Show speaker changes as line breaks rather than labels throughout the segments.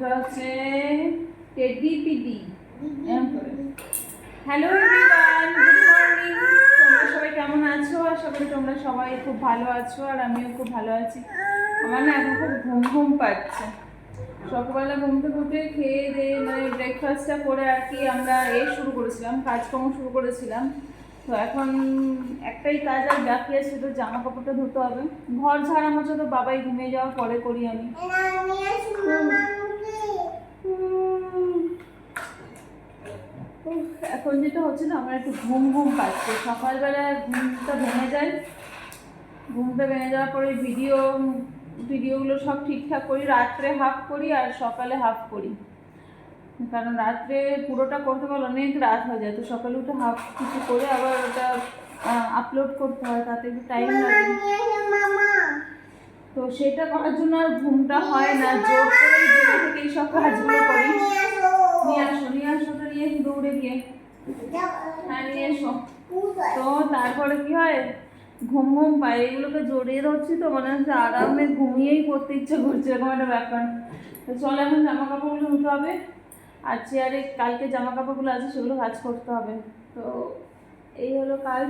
এটা হচ্ছে Teddy PD hello everyone good morning তোমরা সবাই কেমন আছো? আশা করি তোমরা সবাই খুব ভালো আছো আর আমিও খুব ভালো আছি। আমার না এখন খুব ঘুম ঘুম পাচ্ছে। সকালবেলা ঘুম থেকে উঠে খেয়ে দিয়ে মানে ব্রেকফাস্টটা করে আর কি আমরা এ শুরু করেছিলাম, কাজকর্ম শুরু করেছিলাম। তো এখন একটাই কাজ আর বাকি আছে, তো জামা কাপড়টা ধুতে হবে। ঘর ঝাড়া মোছা তো বাবাই ঘুমিয়ে যাওয়ার পরে করি আমি। এখন যেটা হচ্ছে না আমার একটু ঘুম ঘুম পাচ্ছে। সকালবেলা ঘুমটা ভেঙে যায়। ঘুমটা ভেঙে যাওয়ার পরে ভিডিও ভিডিওগুলো সব ঠিকঠাক করি রাত্রে হাফ করি আর সকালে হাফ করি। কারণ রাত্রে পুরোটা করতে পারলে অনেক রাত হয়ে যায়। তো সকালে উঠে হাফ কিছু করে আবার ওটা আপলোড করতে হয় তাতে একটু টাইম লাগে। তো সেটা করার জন্য আর ঘুমটা হয় না। জোর করে থেকে এই সব কাজগুলো করি। নিয়ে আসো নিয়ে আসো তো নিয়ে দৌড়ে গিয়ে। হ্যাঁ নিয়ে এসো। তো তারপরে কি হয়? ঘুম ঘুম পায়। এগুলোকে জড়িয়ে ধরছি তো মনে হচ্ছে আরামে ঘুমিয়েই করতে ইচ্ছে করছে এরকম একটা ব্যাপার। তো চলো এখন জামা কাপড়গুলো উঠতে হবে আর চেয়ারে কালকে জামা কাপড়গুলো আছে সেগুলো কাজ করতে হবে। তো এই হলো কাজ।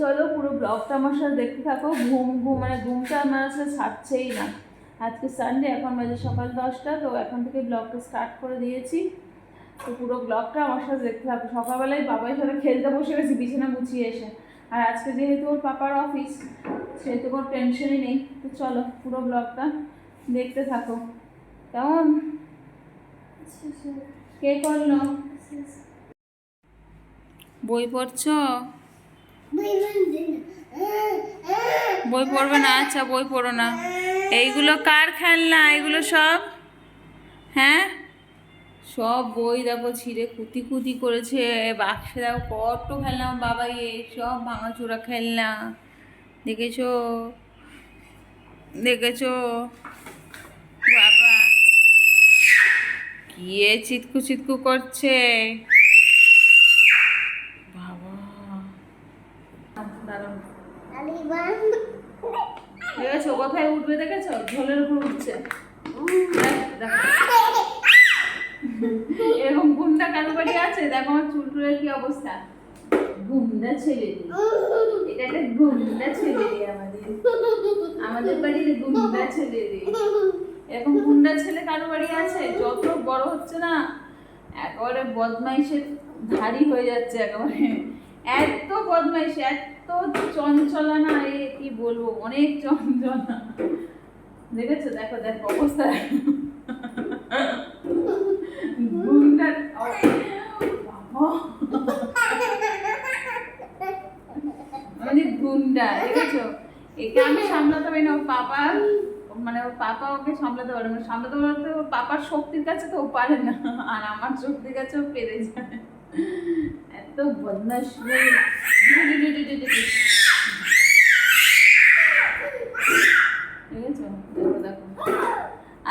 চলো পুরো ব্লগটা আমার সাথে দেখতে থাকো। ঘুম ঘুম মানে ঘুমটা আমার আসলে ছাড়ছেই না। আজকে সানডে এখন বাজে সকাল দশটা তো এখন থেকে ব্লগটা স্টার্ট করে দিয়েছি। তো পুরো ব্লগটা আমার সাথে দেখতে থাকো। সকালবেলায় বাবার সাথে খেলতে বসে গেছি বিছানা গুছিয়ে এসে। আর আজকে যেহেতু ওর পাপার অফিস সেহেতু কোনো টেনশনই নেই। তো চলো পুরো ব্লগটা দেখতে থাকো। কেমন? কে করল? বই পড়ছো? বই পড়বে না? আচ্ছা বই পড়ো না। এইগুলো কার খেলনা? এগুলো সব? হ্যাঁ? সব বই দেখো, ছিঁড়ে কুতি কুতি করেছে, বাক্সে দেখো কত খেলনা বাবা এ সব ভাঙাচোরা খেলনা। দেখেছ? দেখেছ? বাবা, কি চিৎকু চিৎকু করছে বাবা দাঁড়াও দেখেছ? কোথায় উঠবে দেখেছ? ঝোলের উপর উঠছে। এরকম গুন্ডা কারও বাড়ি আছে? দেখো আমার চুলটুলের কি অবস্থা। গুন্ডা ছেলে এটা একটা গুন্ডা ছেলে আমাদের। আমাদের বাড়ির গুন্ডা ছেলে এরকম গুন্ডা ছেলে কারও বাড়ি আছে? যত বড় হচ্ছে না, একেবারে বদমাইশের ধারি হয়ে যাচ্ছে একেবারে। এত বদমাইশ, এত চঞ্চলা না এ কি বলব, অনেক চঞ্চলা দেখেছ? দেখো দেখো, অবস্থা। মানে গুন্ডা দেখেছ? একে আমি সামলাতে পারি না পাপা মানে ওর পাপা ওকে সামলাতে পারে না। সামলাতে পারতে ওর পাপার শক্তির কাছে তো ও পারে না, আর আমার শক্তির কাছে ও পেরে যায়।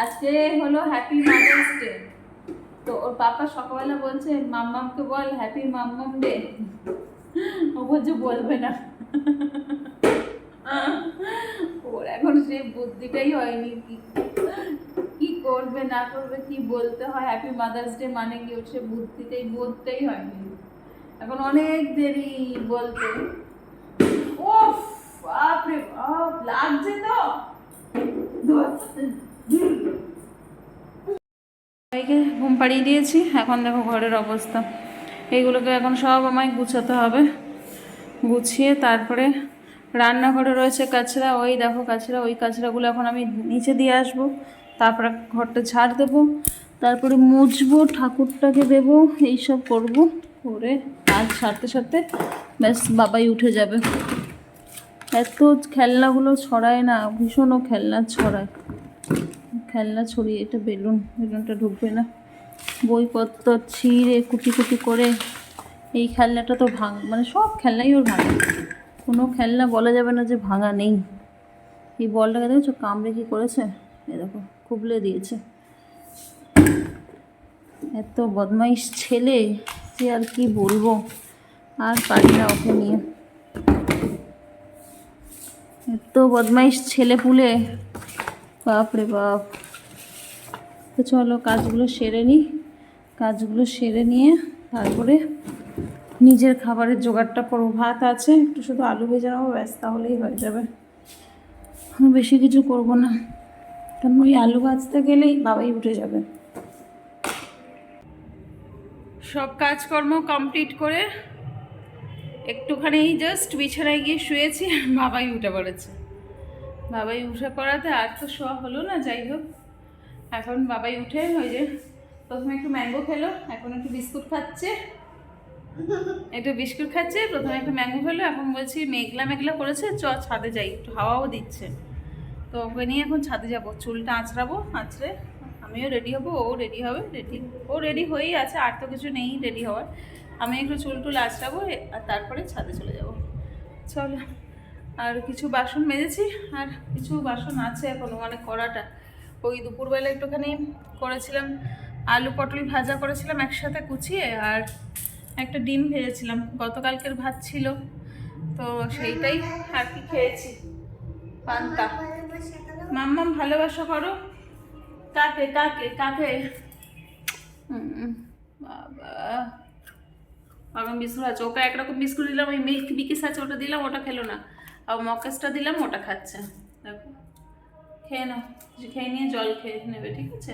আজকে হলো হ্যাপি মাদার্স ডে তো ওর পাপা সকালবেলা বলছে, মাম্মামকে বল হ্যাপি মাম্মাম ডে ও বলছে, বলবে না। ওর এখন সেই বুদ্ধিটাই হয়নি। কি কি করবে, না করবে, কি বলতে হয়? হ্যাপি মাদার্স ডে মানে কি? ওর সে বুদ্ধিটাই হয়নি। এখন অনেক দেরি বলতে। ওফ বাপরে বাপ, লাগছে তো। সবাইকে ঘুম পাড়িয়ে দিয়েছি, এখন দেখো ঘরের অবস্থা। এইগুলোকে এখন সব আমায় গুছাতে হবে। গুছিয়ে তারপরে রান্নাঘরে রয়েছে কাছড়া ওই দেখো কাছড়া ওই কাছড়াগুলো এখন আমি নিচে দিয়ে আসব। তারপরে ঘরটা ছাড় দেবো। তারপরে মুছবো, ঠাকুরটাকে দেবো, এইসব করব, করে কাজ সারতে সারতে ব্যাস বাবাই উঠে যাবে। এত খেলনাগুলো ছড়ায় না ভীষণও খেলনা ছড়ায়। খেলনা ছড়িয়ে এটা বেলুন, বেলুনটা ঢুকবে না। বইপত্র ছিঁড়ে কুটি কুটি করে এই খেলনাটা তো ভাঙ মানে সব খেলনাই ওর ভাঙা। কোনো খেলনা বলা যাবে না যে ভাঙা নেই। এই বলটাকে দেখেছ, কামড়ে কি করেছে? এ দেখো, কুবলে দিয়েছে। এত বদমাইশ ছেলে। যে আর কি বলব? আর পারি না ওকে নিয়ে। এত বদমাইশ ছেলে পুলে। বাপ রে বাপ। তো চলো কাজগুলো সেরে নিই কাজগুলো সেরে নিয়ে তারপরে নিজের খাবারের জোগাড়টা করব। ভাত আছে, একটু শুধু আলু ভেজে নেব, ব্যাস, তাহলেই হয়ে যাবে। বেশি কিছু করব না। কারণ ওই আলু ভাজতে গেলেই বাবাই উঠে যাবে। সব কাজকর্ম কমপ্লিট করে একটুখানি জাস্ট বিছানায় গিয়ে শুয়েছি আর বাবাই উঠে পড়েছে। বাবাই উঠে পড়াতে আর তো শোয়া হলো না, যাই হোক। এখন বাবাই উঠে ওই যে প্রথমে একটু ম্যাঙ্গো খেলো, এখন একটু বিস্কুট খাচ্ছে। একটু বিস্কুট খাচ্ছে, প্রথমে একটু ম্যাঙ্গো খেলো, এখন বলছি মেঘলা মেঘলা করেছে, চ ছাদে যাই, একটু হাওয়াও দিচ্ছে। তো ওকে নিয়ে এখন ছাদে যাব, চুলটা আঁচড়াবো, আঁচড়ে আমিও রেডি হব, ও রেডি হবে রেডি ও রেডি হয়েই আছে, আর তো কিছু নেই রেডি হওয়ার। আমি একটু চুল টুল আঁচড়াবো আর তারপরে ছাদে চলে যাব। চলো, আর কিছু বাসন মেজেছি, আর কিছু বাসন আছে এখনও মানে কড়াটা। ওই দুপুরবেলা একটুখানি করেছিলাম, আলু পটল ভাজা করেছিলাম একসাথে কুচিয়ে, আর একটা ডিম ভেজেছিলাম। গতকালকের ভাত ছিল, তো সেইটাই আর কি খেয়েছি। পান্তা। মাম্মাম ভালোবাসা করো। কাকে কাকে কাকে? বাবা। এখন বিস্কুট আছে ওকে একরকম বিস্কুট দিলাম ওই মিল্ক বিকিস আছে ওটা দিলাম ওটা খেলো না। আর মকেসটা দিলাম ওটা খাচ্ছে। দেখো। খেয়ে নাও। খেয়ে নিয়ে জল খেয়ে নেবে ঠিক আছে?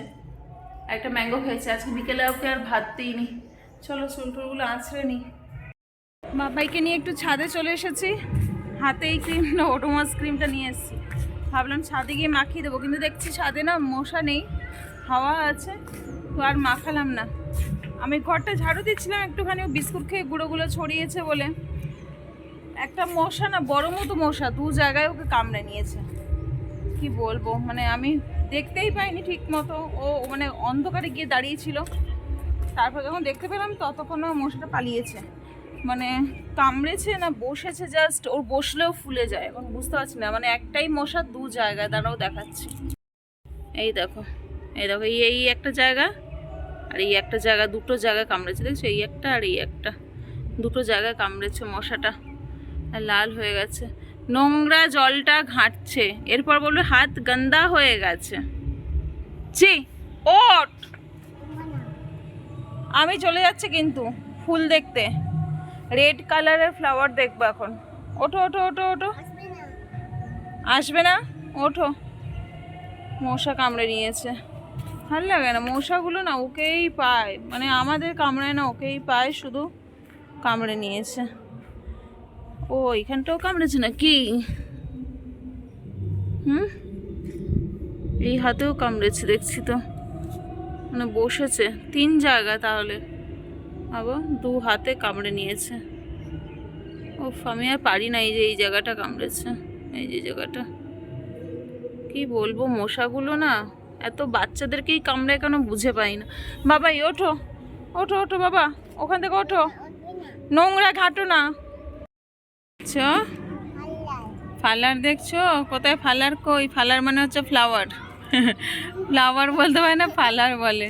একটা ম্যাঙ্গো খেয়েছে আজকে। বিকেলে ওকে আর ভাত দিইনি। চলো চুলটুলগুলো আঁচড়ে নিই। বাবাইকে নিয়ে একটু ছাদে চলে এসেছি। হাতে এই ক্রিমটা ওটোমাস ক্রিমটা নিয়ে এসেছি। ভাবলাম ছাদে গিয়ে মাখিয়ে দেবো, কিন্তু দেখছি ছাদে না মশা নেই, হাওয়া আছে, তো আর মাখালাম না। আমি ঘরটা ঝাড়ু দিচ্ছিলাম একটুখানি বিস্কুট খেয়ে গুঁড়োগুলো ছড়িয়েছে বলে। একটা মশা না, বড় মতো মশা, দু জায়গায় ওকে কামড়ে নিয়েছে। কি বলব মানে আমি দেখতেই পাইনি ঠিক মতো, ও মানে অন্ধকারে গিয়ে দাঁড়িয়েছিল তারপর যখন দেখতে পেলাম, ততক্ষণ মশাটা পালিয়েছে। মানে কামড়েছে না বসেছে জাস্ট ওর বসলেও ফুলে যায় এখন বুঝতে পারছি না মানে একটাই মশা দু জায়গায় দাঁড়াও দেখাচ্ছি। এই দেখো এই দেখো, এই এই একটা জায়গা আর এই একটা জায়গা, দুটো জায়গায় কামড়েছে, দেখছ? এই একটা আর এই একটা। দুটো জায়গায় কামড়েছে মশাটা লাল হয়ে গেছে। নোংরা জলটা ঘাঁটছে, এরপর বলবে হাত গন্দা হয়ে গেছে। জি ওট আমি চলে যাচ্ছি কিন্তু, ফুল দেখতে। রেড কালারের ফ্লাওয়ার দেখব এখন। ওঠো ওঠো ওঠো ওঠো। আসবে না? ওঠো। মশা কামড়ে নিয়েছে। ভালো লাগে না। মশাগুলো না ওকেই পায়। মানে আমাদের কামড়ায় না ওকেই পায়, শুধু কামড়ে নিয়েছে। ও, এখানটাও কামড়েছে না কি হুম? এই হাতেও কামড়েছে, দেখছি তো। মানে বসেছে। তিন জায়গা তাহলে। আবার দু হাতে কামড়ে নিয়েছে। ও আমি আর পারি না এই যে, এই জায়গাটা কামড়েছে, এই যে জায়গাটা। কি বলব, মশাগুলো না, এত বাচ্চাদেরকেই কামড়ায় কেন বুঝে পাই না। বাবা ওঠো ওঠো ওঠো বাবা, ওখান থেকে ওঠো। নোংরা ঘাটো না। ফালার দেখছ? কোথায় ফালার? কই? ফালার মানে হচ্ছে ফ্লাওয়ার ফ্লাওয়ার বলতে পারে না, ফালার বলে।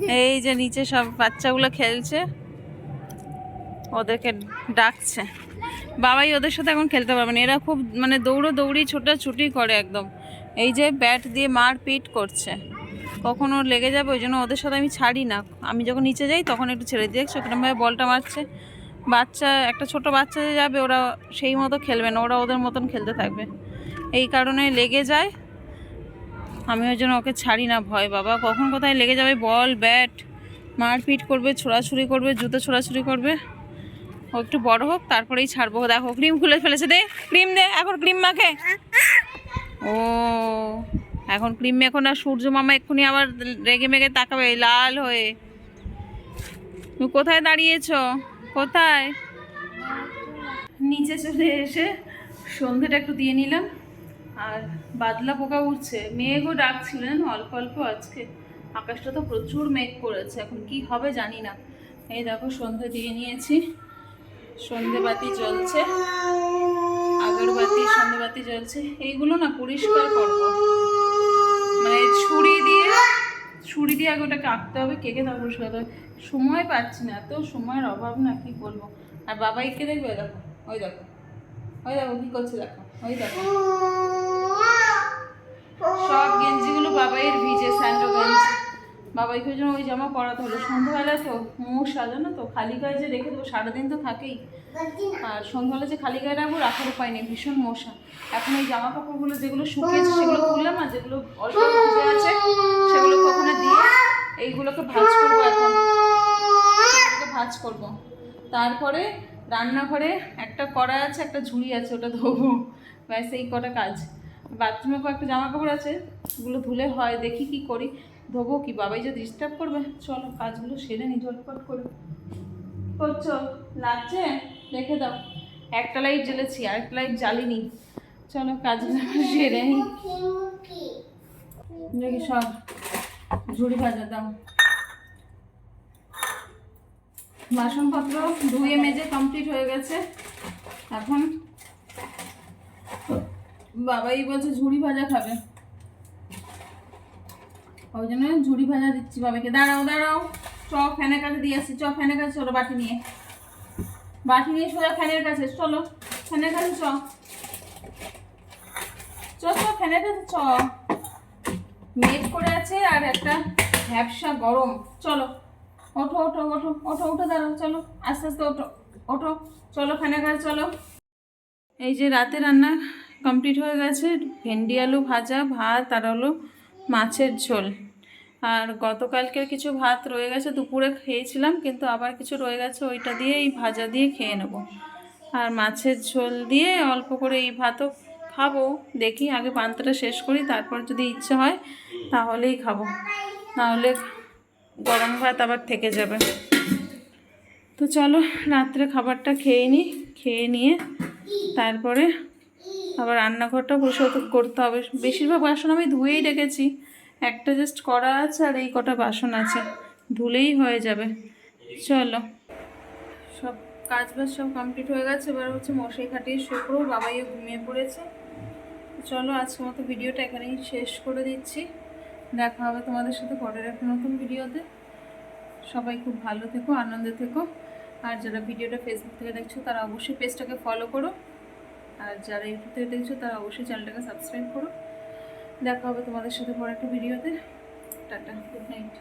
এই যে নিচে সব বাচ্চাগুলো খেলছে। ওদেরকে ডাকছে। বাবাই ওদের সাথে এখন খেলতে পারবে না। এরা খুব মানে দৌড়ো দৌড়ি, ছোটাছুটি করে একদম। এই যে ব্যাট দিয়ে মার পিট করছে। কখন লেগে যাবে, ওই জন্য ওদের সাথে আমি ছাড়ি না। আমি যখন নিচে যাই তখন একটু ছেড়ে দিই। দেখছ কিরমভাবে বলটা মারছে। বাচ্চা, একটা ছোট বাচ্চা যাবে, ওরা সেই মতো খেলবে না। ওরা ওদের মতন খেলতে থাকবে। এই কারণে লেগে যায়। আমি ওই জন্য ওকে ছাড়ি না, ভয় বাবা। কখন কোথায় লেগে যাবে বল, ব্যাট। মারপিট করবে, ছোড়াছুড়ি করবে, জুতো ছোড়াছুড়ি করবে। ও একটু বড় হোক, তারপরেই ছাড়বো। দেখো ক্রিম খুলে ফেলেছে দে, ক্রিম দে, এখন ক্রিম মাখে। ও, এখন ক্রিম এখন আর সূর্য মামা এক্ষুনি আবার রেগে মেগে তাকাবে, লাল হয়ে। তুমি কোথায় দাঁড়িয়েছ? কোথায়? নিচে চলে এসে সন্ধেটা একটু দিয়ে নিলাম। আর বাদলা পোকা উঠছে। মেঘও ডাকছিল, জানো? অল্প অল্প আজকে। আকাশটা তো প্রচুর মেঘ করেছে, এখন কি হবে জানি না। এই দেখো, সন্ধে দিয়ে নিয়েছি। সন্ধে বাতি জ্বলছে। আগরবাতি সন্ধে বাতি জ্বলছে। এইগুলো না পরিষ্কার করব। মানে ছুরি দিয়ে ছুরি দিয়ে আগে ওটাকে আঁকতে হবে, কেকে তারপর পরিষ্কার করতে হবে। সময় পাচ্ছি না, এত সময়ের অভাব না, কি বলব? আর বাবাইকে দেখবে, দেখো, ওই দেখো ওই দেখো, কি করছে দেখো, ওই দেখো। সব গেঞ্জি। বাবাইকে ওই জন্য ওই জামা পরাতে হলো সন্ধ্যাবেলা তো মশা জানো তো, খালি গায়ে যে রেখে দেবো, সারাদিন তো থাকেই। আর সন্ধ্যাবেলা যে খালি গায়ে রাখব, রাখার উপায় নেই, ভীষণ মশা। এখন এই জামা কাপড়গুলো যেগুলো শুকিয়েছে, সেগুলো খুললাম আর যেগুলো অল্প ভিজে আছে, সেগুলো কখনো দিয়ে এইগুলোকে ভাজ করব এখন। ভাজ করব। তারপরে রান্নাঘরে একটা কড়া আছে, একটা ঝুড়ি আছে, ওটা ধোবো। ব্যাস, এই কটা কাজ। বাথরুমে কয়েকটা জামা কাপড় আছে ওগুলো ধুলে হয়, দেখি কি করি। ধোবো কি, বাবাই যে ডিস্টার্ব করবে। চলো, কাজগুলো সেরে নি, ঝটপট করে। করছ লাগছে? রেখে দাও। একটা লাইট জ্বেলেছি, আরেকটা লাইট জ্বালিনি। চলো কাজগুলো সেরে নি। দেখি সব ঝুড়ি ভাজা দাও। বাসনপত্র ধুয়ে মেজে কমপ্লিট হয়ে গেছে। এখন বাবাই বলছে ঝুড়ি ভাজা খাবে। ওই জন্য ঝুড়ি ভাজা দিচ্ছি বাবাকে দাঁড়াও দাঁড়াও। চ, ফ্যানের কাছে দিয়ে আসছি। চ, ফ্যানের কাছে চলো বাটি নিয়ে। বাটি নিয়ে সোজা ফ্যানের কাছে। চলো, ফ্যানের কাছে চ। চ চ, ফ্যানের কাছে চ। মেঘ করে আছে আর একটা ভ্যাবসা গরম। চলো, ওঠো ওঠো ওঠো ওঠো ওঠো, দাঁড়াও, চলো। আস্তে আস্তে ওঠো ওঠো। চলো, ফ্যানের কাছে চলো। এই যে রাতে রান্না কমপ্লিট হয়ে গেছে। ভেন্ডি, আলু ভাজা, ভাত, আর হলো মাছের ঝোল। আর গতকালকের কিছু ভাত রয়ে গেছে, দুপুরে খেয়েছিলাম, কিন্তু আবার কিছু রয়ে গেছে, ওইটা দিয়ে এই ভাজা দিয়ে খেয়ে নেব। আর মাছের ঝোল দিয়ে অল্প করে এই ভাতও খাব, দেখি আগে পান্তাটা শেষ করি, তারপর যদি ইচ্ছে হয় তাহলেই খাব। নাহলে গরম ভাত আবার থেকে যাবে। তো চলো, রাত্রে খাবারটা খেয়ে নিই খেয়ে নিয়ে তারপরে আবার রান্নাঘরটা পরিষ্কার করতে হবে। বেশিরভাগ বাসন আমি ধুয়েই রেখেছি। একটা জাস্ট করা আছে আর এই কটা বাসন আছে। ধুলেই হয়ে যাবে। চলো। সব কাজ বাজ সব কমপ্লিট হয়ে গেছে। এবার হচ্ছে মশাই খাটিয়ে পড়ব। বাবাইও ঘুমিয়ে পড়েছে। চলো আজকের মতো ভিডিওটা এখানেই শেষ করে দিচ্ছি। দেখা হবে তোমাদের সাথে পরের একটা নতুন ভিডিওতে। সবাই খুব ভালো থেকো, আনন্দে থেকো। আর যারা ভিডিওটা ফেসবুক থেকে দেখছ, তারা অবশ্যই পেজটাকে ফলো করো। আর যারা ইউটিউব থেকে দেখছ, তারা অবশ্যই চ্যানেলটাকে সাবস্ক্রাইব করো। দেখা হবে তোমাদের সাথে পরে একটা ভিডিওতে টাটা গুড নাইট